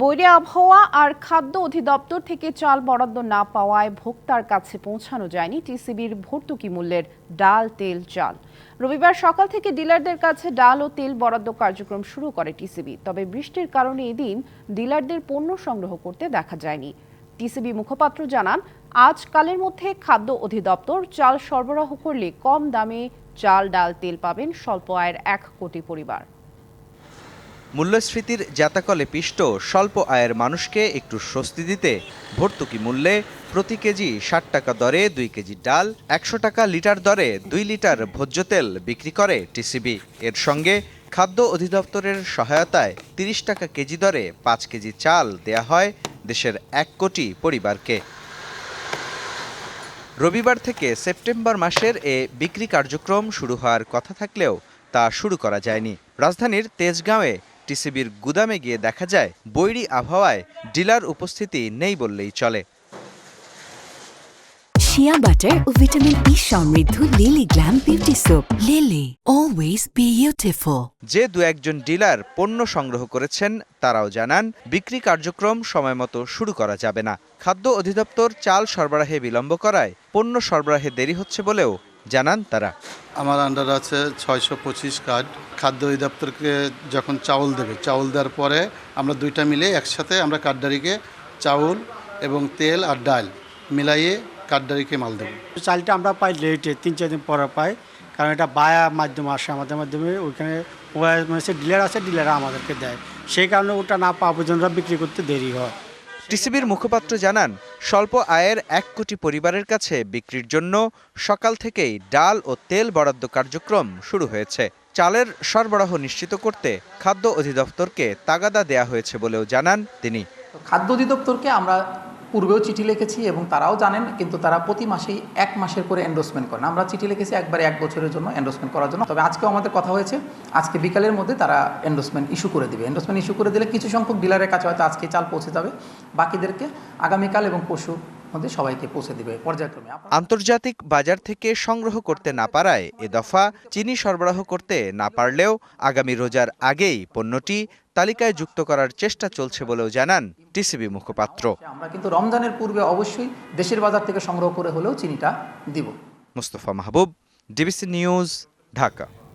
বৈরী আবহাওয়া আর খাদ্য অধিদপ্তর থেকে চাল বরাদ্দ না পাওয়ায় ভোক্তার কাছে পৌঁছানো যায়নি টিসিবির ভর্তুকি মূল্যের ডাল, তেল, চাল। রবিবার সকাল থেকে ডিলারদের কাছে ডাল ও তেল বরাদ্দ কার্যক্রম শুরু করে টিসিবি। তবে বৃষ্টির কারণে এদিন ডিলারদের পণ্য সংগ্রহ করতে দেখা যায়নি। টিসিবি মুখপাত্র জানান আজকালের মধ্যে খাদ্য অধিদপ্তর চাল সরবরাহ করলে কম দামে চাল, ডাল, তেল পাবেন স্বল্প আয়ের এক কোটি পরিবার। মূল্যস্ফীতির জাতাকলে পিষ্ট, স্বল্প আয়ের মানুষকে একটু স্বস্তি দিতে ভর্তুকি মূল্যে প্রতি কেজি ষাট টাকা দরে দুই কেজি ডাল, একশো টাকা লিটার দরে দুই লিটার ভোজ্য তেল বিক্রি করে টিসিবি। এর সঙ্গে খাদ্য অধিদপ্তরের সহায়তায় তিরিশ টাকা কেজি দরে পাঁচ কেজি চাল দেয়া হয় দেশের এক কোটি পরিবারকে। রবিবার থেকে সেপ্টেম্বর মাসের এ বিক্রি কার্যক্রম শুরু হওয়ার কথা থাকলেও তা শুরু করা যায়নি। রাজধানীর তেজগাঁওয়ে টিসিবির গুদামে গিয়ে দেখা যায় বৈরী আবহাওয়ায় ডিলার উপস্থিতি নেই বললেই চলে। শিয়া বাটার ও ভিটামিন ই সমৃদ্ধ Lily glam beauty soap Lily always beautiful যে দু একজন ডিলার পণ্য সংগ্রহ করেছেন তারাও জানান বিক্রি কার্যক্রম সময়মতো শুরু করা যাবে না। খাদ্য অধিদপ্তর চাল সরবরাহে বিলম্ব করায় পণ্য সরবরাহে দেরি হচ্ছে বলেও জানান তারা। আমার আন্ডার আছে ছয়শো পঁচিশ কার্ড খাদ্য অধিদপ্তরকে যখন চাউল দেবে চাউল দেওয়ার পরে আমরা দুইটা মিলে একসাথে আমরা কার্ডারিকে চাউল এবং তেল আর ডাল মিলাইয়ে কার্ডারিকে মাল দেবো। চালটা আমরা পাই লেটে তিন চার দিন পরে পাই। কারণ এটা বায়া মাধ্যমে আসে আমাদের মাধ্যমে ওইখানে মানে ডিলার আছে ডিলাররা আমাদেরকে দেয়। সেই কারণে ওটা না পাওয়া পর্যন্ত বিক্রি করতে দেরি হয়। টিসিবির মুখপাত্র জানান স্বল্প আয়ের এক কোটি পরিবারের কাছে বিক্রির জন্য সকাল থেকেই ডাল ও তেল বরাদ্দ কার্যক্রম শুরু হয়েছে। চালের সরবরাহ নিশ্চিত করতে খাদ্য অধিদপ্তরকে তাগাদা দেয়া হয়েছে বলেও জানান তিনি। খাদ্য অধিদপ্তরকে আমরা পূর্বেও চিঠি লিখেছি এবং তারাও জানেন, কিন্তু তারা প্রতি মাসেই এক মাসের করে এন্ডোসমেন্ট করেন। আমরা চিঠি লিখেছি একবারে এক বছরের জন্য এন্ডোসমেন্ট করার জন্য। তবে আজকেও আমাদের কথা হয়েছে, আজকে বিকালের মধ্যে তারা এন্ডোসমেন্ট ইস্যু করে দেবে। এন্ডোসমেন্ট ইস্যু করে দিলে কিছু সংখ্যক ডিলারের কাছে হয়তো আজকে চাল পৌঁছে যাবে। বাকিদেরকে আগামীকাল এবং পরশু মধ্যে সবাইকে পৌঁছে দিবে পর্যায়ক্রমে। আন্তর্জাতিক বাজার থেকে সংগ্রহ করতে না পারায় এ দফা চিনি সরবরাহ করতে না পারলেও আগামী রোজার আগেই পণ্যটি তালিকায় যুক্ত করার চেষ্টা চলছে বলেও জানান টিসিবি মুখপাত্র। আমরা কিন্তু রমজানের পূর্বে অবশ্যই দেশের বাজার থেকে সংগ্রহ করে হলেও চিনিটা দিব। Mustafa Mahbub DBC news Dhaka.